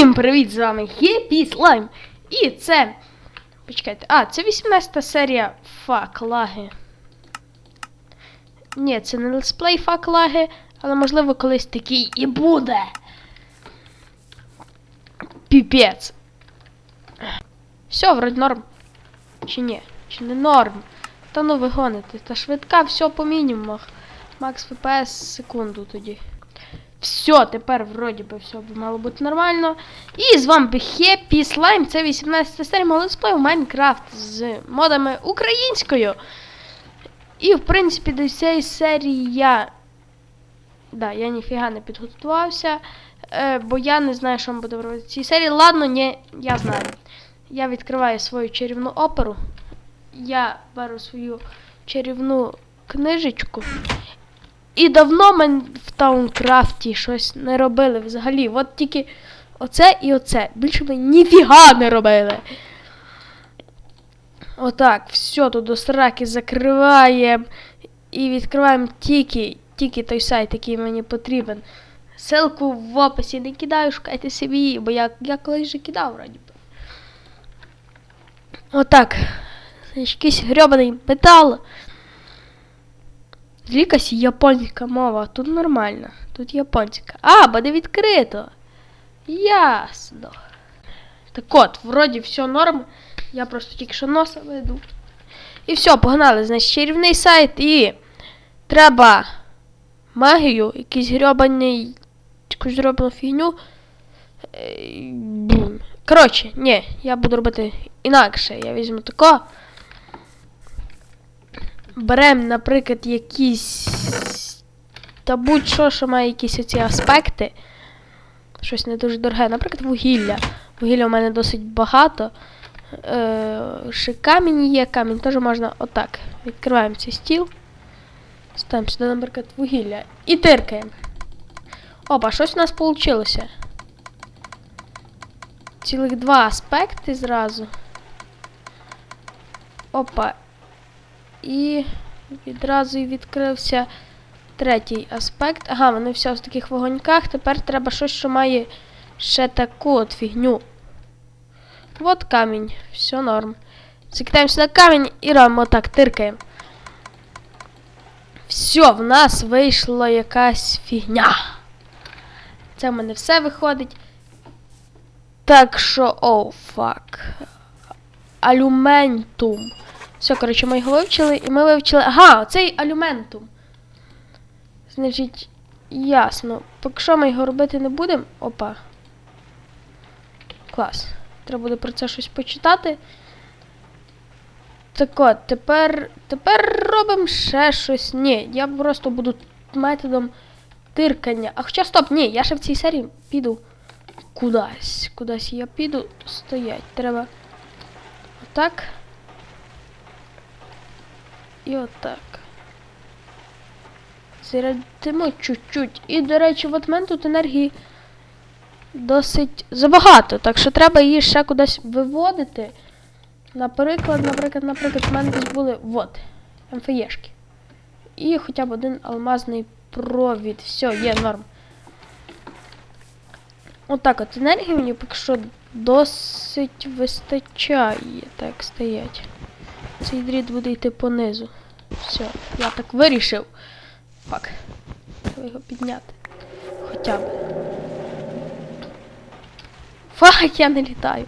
Всім привіт! З вами Хеппі Слайм. І це. Почекайте. А, це 18 серія Фак лаги. Ні, це не летсплей фак лаги, але можливо колись такий і буде. Піпець. Все, вроді норм. Чи ні? Чи не норм? Та ну ви гоните. Та швидка, все по мінімумах. Макс ФПС секунду тоді. Все, тепер вроді би все мало бути нормально. І з вами Happy Slime, це 18 серія мого летсплею Майнкрафт з модами українською. І, в принципі, до цієї серії я. Да, я ніфіга не підготувався, е, бо я не знаю, що ми будемо робити в цій серії. Ладно, ні, я знаю. Я відкриваю свою чарівну оперу. Я беру свою чарівну книжечку. І давно ми в Таункрафті щось не робили взагалі. От тільки оце і оце. Більше ми ніфіга не робили. Отак, все тут до сраки закриваємо. І відкриваємо тільки, тільки той сайт, який мені потрібен. Ссылку в описі не кидаю, шукайте собі, бо я, я колись вже кидав, вроді би. Отак. Якийсь грьобаний метал. Якась японська мова, тут нормально. Тут японська. А, буде відкрито. Ясно. Так от, вроді все норм. Я просто тільки що носа веду. І все, погнали. Значить, чарівний сайт і треба магію, якийсь грьобаний, якусь зроблену фігню. Е. Коротше, ні, я буду робити інакше. Я візьму тако. Беремо, наприклад, якісь. Та будь-що, що має якісь оці аспекти. Щось не дуже дороге. Наприклад, вугілля. Вугілля у мене досить багато. Е, ще камінь є, камінь теж можна отак. Відкриваємо цей стіл. Ставимо сюди, наприклад, вугілля. І тиркаємо. Опа, щось у нас вийшло. Цілих два аспекти зразу. Опа. І відразу і відкрився третій аспект. Ага, вони все в таких вогоньках. Тепер треба щось, що має ще таку от фігню. От камінь. Все норм. Закидаємо сюди камінь і робимо так, тиркаємо. Все, в нас вийшла якась фігня. Це в мене все виходить. Так що, оу, фак. Алюментум. Все, коротше, ми його вивчили, і ми вивчили. Ага, цей алюментум. Значить, ясно. Поки що ми його робити не будемо. Опа. Клас. Треба буде про це щось почитати. Так от, тепер. Тепер робимо ще щось. Ні, я просто буду методом тиркання. А хоча стоп, ні, я ще в цій серії піду кудись. Кудись я піду стоять. Треба. Отак. І отак. Зарядимо чуть-чуть. І, до речі, от в мене тут енергії досить забагато. Так що треба її ще кудись виводити. Наприклад, наприклад, наприклад, в мене десь були от, МФЄшки. І хоча б один алмазний провід. Все, є норм. Отак от енергії мені поки що досить вистачає. Так, стоять. Цей дріт буде йти понизу. Все, я так вирішив. Фак. Треба його підняти. Хоча б. Фак, я не літаю.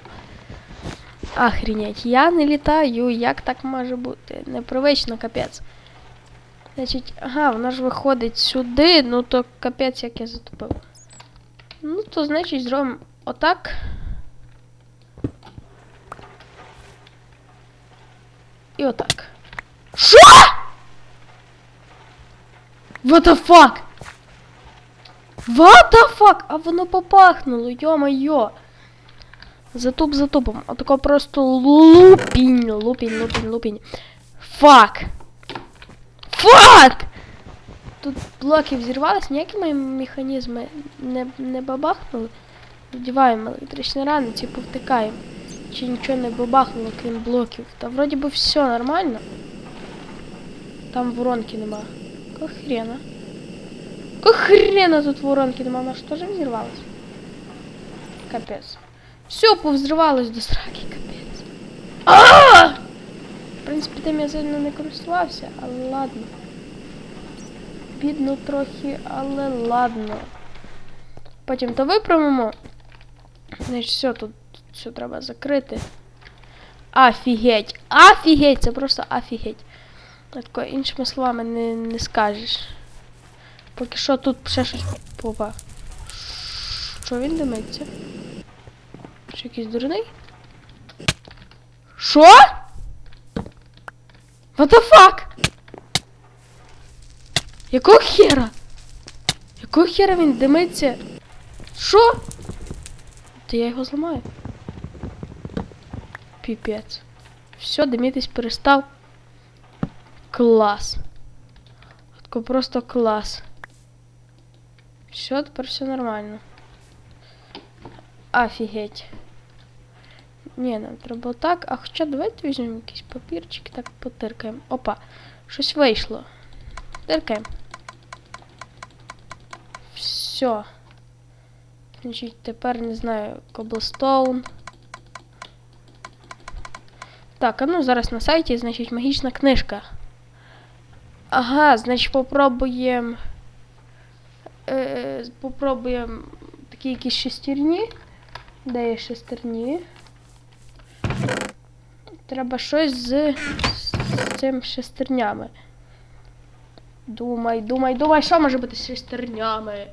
Охренеть, я не літаю. Як так може бути? Непривично, капець. Значить, ага, вона ж виходить сюди, ну то капець, як я затупив. Ну, то значить зробимо отак. І отак. Що? What the fuck? What the fuck? А воно попахнуло, йо-моє. Затуп затупом. Отако просто лупінь, лупінь, лупінь, лупінь. Фак. Фак! Тут блоки взірвались, ніякі мої механізми не, не бабахнули. Вдіваємо електричні рани, ці повтикаємо. Чи нічого не бабахнуло, крім блоків. Та вроді би все нормально. Там воронки нема. Какого хрена? Какого хрена тут воронки нема? Вона ж теж взірвалась? Капець. Все повзривалось до сраки, капець. А! В принципі, тим я сильно не користувався, але ладно. Бідно трохи, але ладно. Потім то виправимо. Значить, все, тут все треба закрити. Офігеть! Офігеть! Це просто офігеть. Тако, іншими словами не, не скажеш. Поки що тут ще щось попа. Що він димиться? Що якийсь дурний? Що? What the fuck? Якого хера? Якого хера він димиться? Що? Та я його зламаю. Піпець. Все, димітись перестав. Клас. Тако просто клас. Все, тепер все нормально. Офігеть. Ні, нам треба так. А хоча давайте візьмемо якийсь папірчик, так потиркаємо. Опа, щось вийшло. Тиркаємо. Все. Значить, тепер не знаю, коблстоун. Так, а ну зараз на сайті, значить, магічна книжка. Ага, значить, попробуємо. Е, попробуємо такі якісь шестерні. Де є шестерні? Треба щось з, з цим шестернями. Думай, думай, думай, що може бути з шестернями?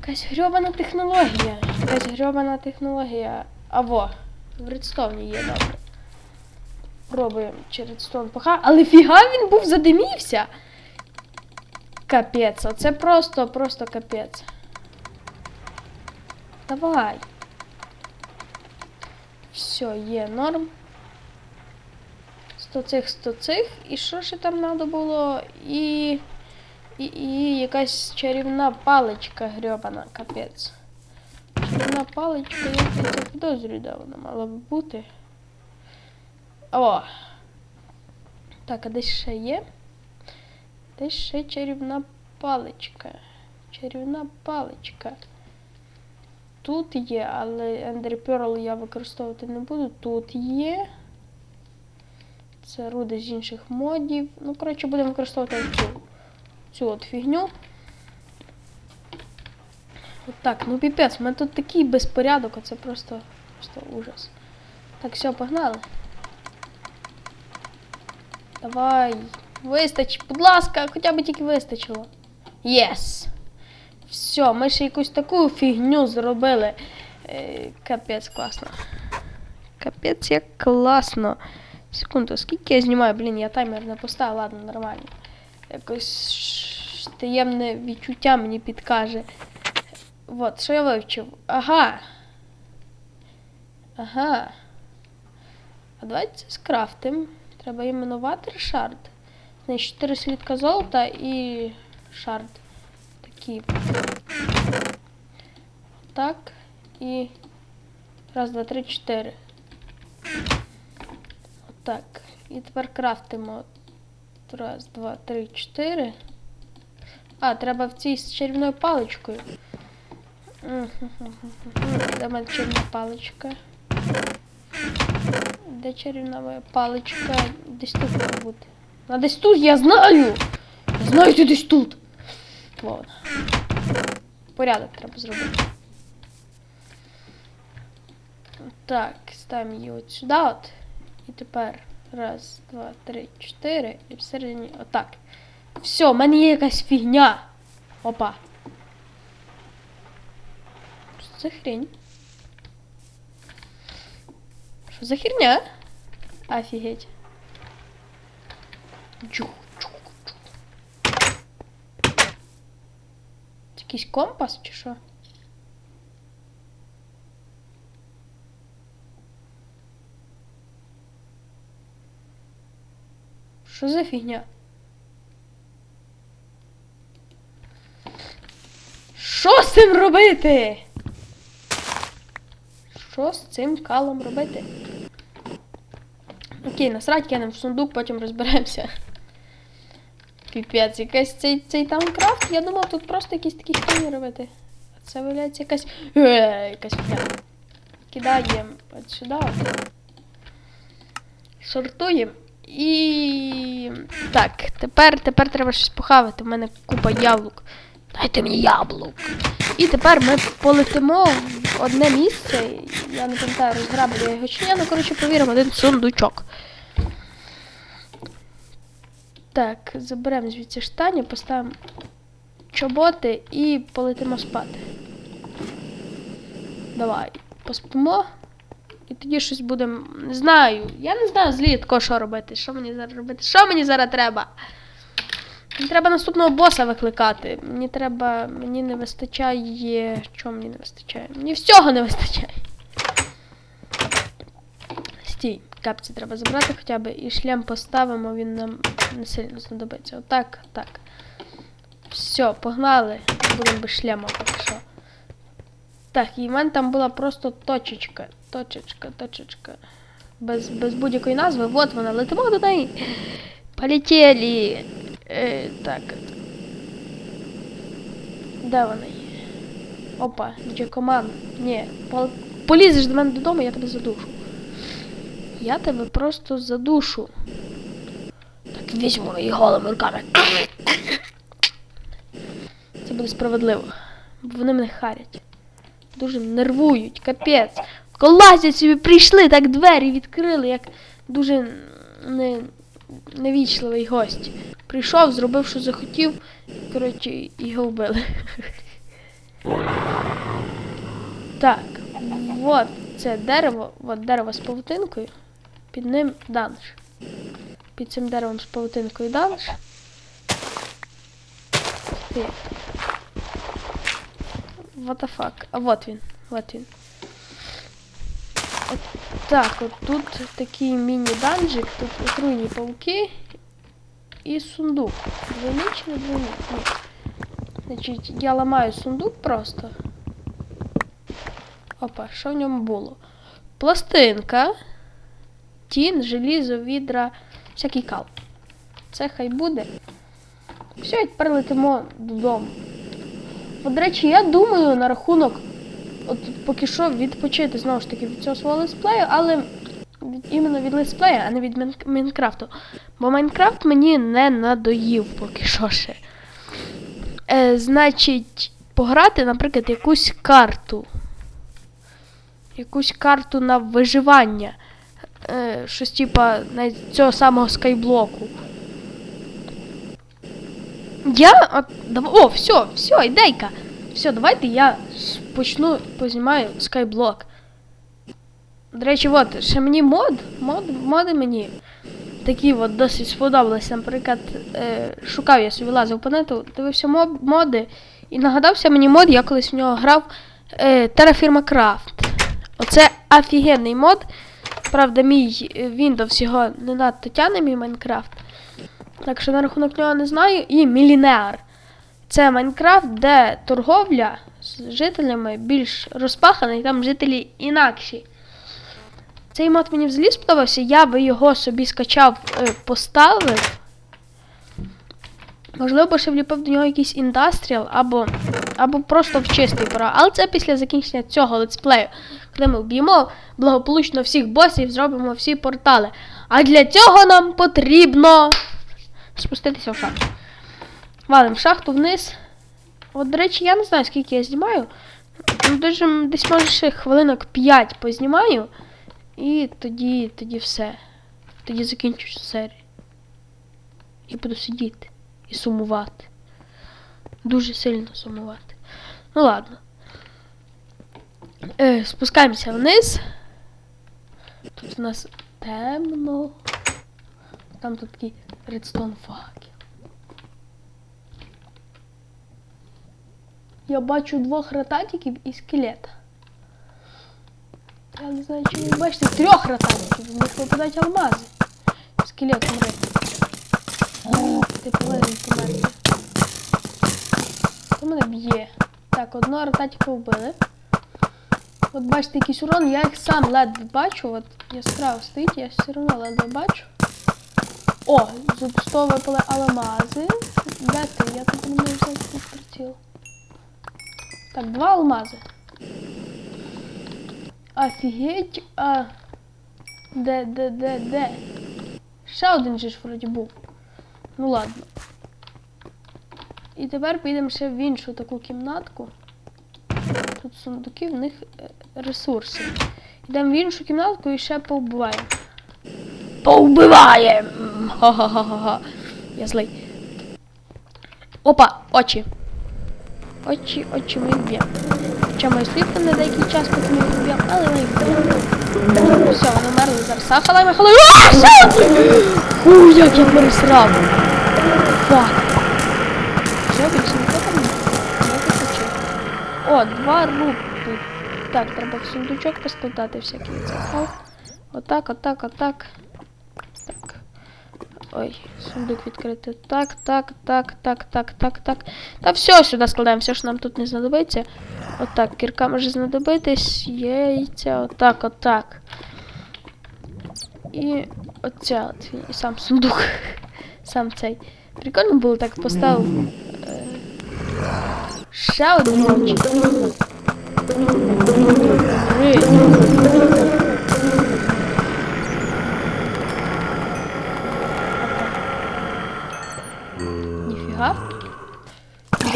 Якась грьобана технологія. Якась грьобана технологія. А во, в редстоуні є добре. Пробуємо через редстоун поха. Але фіга він був задимівся. Капець, оце просто, просто капець. Давай. Все, є норм. 100 цих, 100 цих. І що ще там треба було? І. І, і якась чарівна паличка грьобана, капець. Чарівна паличка, я це підозрюю, де вона мала б бути. О! Так, а десь ще є? Десь ще чарівна паличка. Чарівна паличка. Тут є, але Ender Pearl я використовувати не буду. Тут є. Це руди з інших модів. Ну, коротше, будемо використовувати цю, цю от фігню. От так, ну піпець, у мене тут такий безпорядок, оце просто, просто ужас. Так, все, погнали. Давай. Вистач, будь ласка, хоча б тільки вистачило. Єс! Все, ми ще якусь таку фігню зробили. Е, капець класно. Капець як класно. Секунду, скільки я знімаю? Блін, я таймер не поставив, ладно, нормально. Якось таємне відчуття мені підкаже. От, що я вивчив? Ага. Ага. А давайте це скрафтим. Треба іменувати шард. Значить, 4 слідка золота і шард. Такі. Так. І. Раз, два, три, чотири. Отак. І тепер крафтимо. Раз, два, три, чотири. А, треба в цій з чарівною паличкою. Де мене чарівна паличка? Де чарівна моя паличка? Десь тут має бути. А десь тут я знаю! Знаю, ти десь тут. Вон. Порядок треба зробити. Так, ставимо її от сюди от. І тепер раз, два, три, чотири. І всередині отак. Все, в мене є якась фігня. Опа. Що це хрень? Що за херня? Офігеть. Джух, джух, джух. Це якийсь компас чи що? Що за фігня? Що з цим робити? Що з цим калом робити? Окей, насрать кинемо в сундук, потім розберемося. Піпець, якийсь цей, цей таункрафт. Я думав, тут просто якісь такі хрені робити. А Це виявляється якась. Е, якась фігня. Кидаємо от сюди. Сортуємо. І. Так, тепер, тепер треба щось похавати. У мене купа яблук. Дайте мені яблук. І тепер ми полетимо в одне місце. Я не пам'ятаю, розграбили я його чи ні, ну коротше провіримо один сундучок. Так, заберемо звідси штані, поставимо чоботи і полетимо спати. Давай, поспимо. І тоді щось будемо. Не знаю. Я не знаю злітко, що робити. Що мені зараз робити? Що мені зараз треба? Треба наступного боса викликати. Мені треба. Мені не вистачає. Чого мені не вистачає? Мені всього не вистачає. Стій, капці треба забрати хоча б і шлем поставимо, він нам не сильно знадобиться. Отак, так. Все, погнали. Будемо без шлема поки що. Так, і в мене там була просто точечка. Точечка, точечка. Без, без будь-якої назви. Вот вона, летимо до неї. Полетіли. Е, так. Де вони? Опа, Джекоман. Ні. пол- Полізеш до мене додому, я тебе задушу. Я тебе просто задушу. Так візьму її голими руками. Це буде справедливо. Вони мене харять. Дуже нервують, капець. Колазять собі прийшли, так двері відкрили, як дуже не, невічливий гость. Прийшов, зробив, що захотів, коротше, його вбили. Так, от це дерево, от дерево з павутинкою. Під ним данж. Під цим деревом з павутинкою данж. What the fuck? А вот він. Вот він. От так, от тут такий міні-данжик, тут отруйні пауки і сундук. Двойний? Ні. Значить, я ламаю сундук просто. Опа, що в ньому було? Пластинка, тін, желізо, відра, всякий кал. Це хай буде. Все, і тепер летимо додому. От, речі, я думаю на рахунок, от поки що відпочити знову ж таки від цього свого летсплею, але від, іменно від летсплею, а не від Майн- Майнкрафту. Бо Майнкрафт мені не надоїв поки що ще. Е, значить, пограти, наприклад, якусь карту. Якусь карту на виживання. Е, щось типа цього самого скайблоку. Я. От, о, все, все, ідейка. Все, давайте я почну познімаю скайблок. До речі, от, ще мені мод, мод, моди мені такі от досить сподобались. Наприклад, е, шукав я собі лазив по нету, дивився моб, моди, і нагадався мені мод, я колись в нього грав е, Terraforma Craft. Оце офігенний мод. Правда, мій е, Windows його не надто тяне, мій Майнкрафт. Так що на рахунок нього не знаю. І Мілінеар. Це Майнкрафт, де торговля з жителями більш розпахана, і там жителі інакші. Цей мод мені взагалі сподобався, я би його собі скачав, е, поставив. Можливо, ще вліпив до нього якийсь індастріал або, або просто в чистий пора. Але це після закінчення цього летсплею, коли ми вб'ємо благополучно всіх босів, зробимо всі портали. А для цього нам потрібно спуститися в шахту. Валим шахту вниз. От, до речі, я не знаю, скільки я знімаю. Ну, Дуже, десь може ще хвилинок 5 познімаю. І тоді, тоді все. Тоді закінчу серію. І буду сидіти і сумувати. Дуже сильно сумувати. Ну ладно. Е, спускаємося вниз. Тут у нас темно. Там тут такий редстон факел. Я бачу двох рататиків і скелета. Я не знаю, чи ви бачите трьох рататиків, в них випадають алмази. Скелет умре. Ти повинен померти. Хто мене б'є? Так, одного рататика вбили. От бачите якийсь урон, я їх сам ледве бачу. От яскраво стоїть, я все одно ледве бачу. О, випали алмази. Де ти? Я тут не можу взяти приціл. Так, два алмази. Офігеть, а. Де, де, де, де? Ще один же ж вроді був. Ну ладно. І тепер підемо ще в іншу таку кімнатку. Тут сундуки, в них е, ресурси. Йдемо в іншу кімнатку і ще повбиваємо. Повбиваємо! Ха-ха-ха-ха. Я злий. Опа, очі. Очі, очі ми вб'ємо. Хоча моє світло на деякий час поки їх вб'ємо, але їх вб'ємо. Все, вони вмерли зараз. А, ще один! Фу, як я пересрав. Фак. Що, більше ніхто там не захоче. О, два рупи. Так, треба в сундучок поскладати всякий запал. Отак, отак, отак. Ой, сундук відкрити. Так, так, так, так, так, так, так. Та все сюди складаємо, все, що нам тут не знадобиться. Отак, кірка може знадобитись, яйця, отак, отак. І оця от, і сам сундук. Сам цей. Прикольно було так поставив. Е, ще один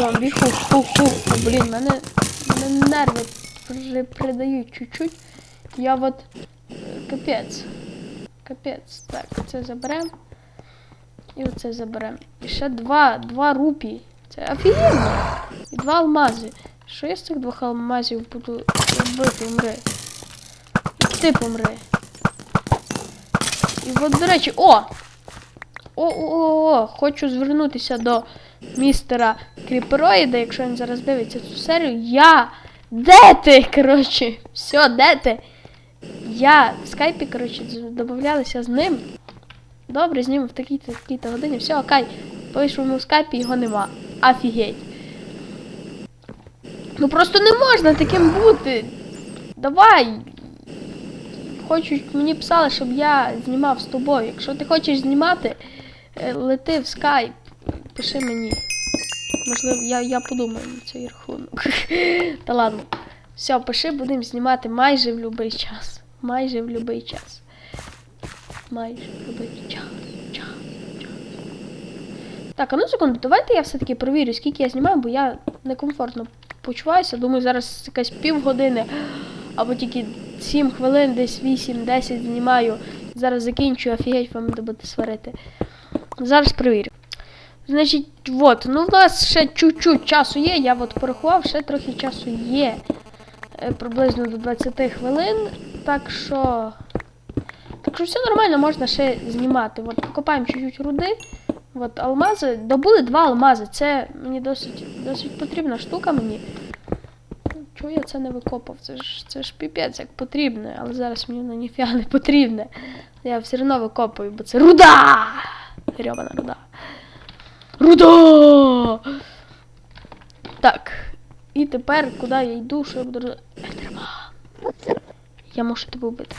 Зомбі, хух, хух, хух. Блін, мене, мене нерви при, придають чуть-чуть. Я от е, капець. Капець. Так, це заберемо. І оце заберемо. І ще два, два рупії. Це офігенно. І два алмази. Що я з цих двох алмазів буду робити, умри? Ти помри. І от, до речі, о! О-о-о! Хочу звернутися до містера Кріпероїда, якщо він зараз дивиться цю серію. Я! Де ти? Коротше, все, де ти? Я в скайпі, коротше, домовлялися з ним. Добре, знімемо в такій-то такій-то годині. Все, окей. Вийшов в скайпі, його нема. Офігеть. Ну просто не можна таким бути. Давай. Хочуть, мені писали, щоб я знімав з тобою. Якщо ти хочеш знімати, е, лети в скайп, пиши мені. Можливо, я, я подумаю на цей рахунок. Та ладно. Все, пиши, будемо знімати майже в будь-який час. Майже в будь-який час. Майже в будь-який час. час. Так, а ну секунду, давайте я все-таки провірю, скільки я знімаю, бо я некомфортно почуваюся. Думаю, зараз якась півгодини або тільки 7 хвилин, десь 8-10 знімаю. Зараз закінчую, офігеть вам буде сварити. Зараз перевірю. Значить, от, ну в нас ще чуть-чуть часу є, я от порахував, ще трохи часу є. Е, Приблизно до 20 хвилин. Так що. Так що все нормально, можна ще знімати. От покопаємо чуть-чуть руди. От алмази. Добули два алмази. Це мені досить, досить потрібна штука мені. Чого я це не викопав? Це ж це ж піпець як потрібне, але зараз мені воно ніфіга не потрібне. Я все одно викопую, бо це руда! Грьобана руда. Руда! Так. І тепер, куди я йду, що я буду робити? Я можу тебе вбити.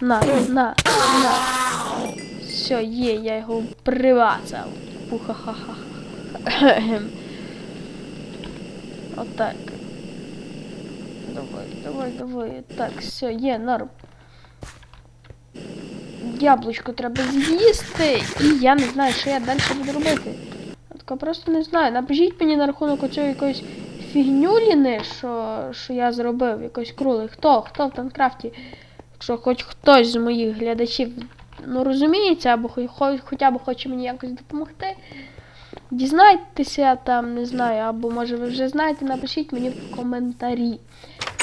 На, на, на. Все, є, я його привацав. Пуха-ха-ха. Отак. Давай, давай, давай. Так, все, є, норм. Яблучко треба з'їсти, і я не знаю, що я далі буду робити. Я просто не знаю. Напишіть мені на рахунок оцього якоїсь фігнюліни, що, що я зробив, якось крули. Хто? Хто в Танкрафті? Якщо хоч хтось з моїх глядачів ну, розуміється, або хо- хо- хоча б хоче мені якось допомогти. Дізнайтеся там, не знаю, або може ви вже знаєте, напишіть мені в коментарі.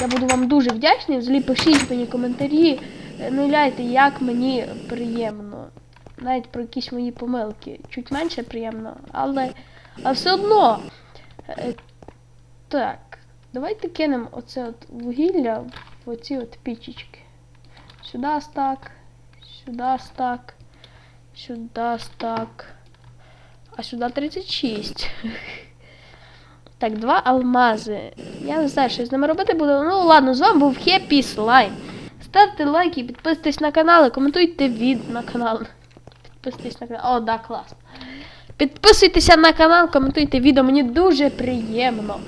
Я буду вам дуже вдячний. Взагалі пишіть мені коментарі, ну ляйте, як мені приємно. Навіть про якісь мої помилки. Чуть менше приємно, але, але все одно. Е, Так, давайте кинемо оце от вугілля в оці от пічечки. Сюди стак, сюди стак, сюди стак. А сюди 36. Так, два алмази. Я не знаю, що з ними робити буду. Ну ладно, з вами був Хеппі Слайм. Ставте лайки, підписуйтесь на канал, і коментуйте від на канал. Підписуйтесь на канал. О, да, клас. Підписуйтеся на канал, коментуйте відео, мені дуже приємно.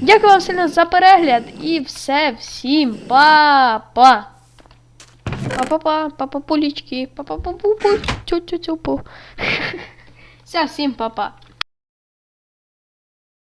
Дякую вам сильно за перегляд і все, всім па-па! Па-па-па, па-па-пулічки, па па па па па па па па па па па па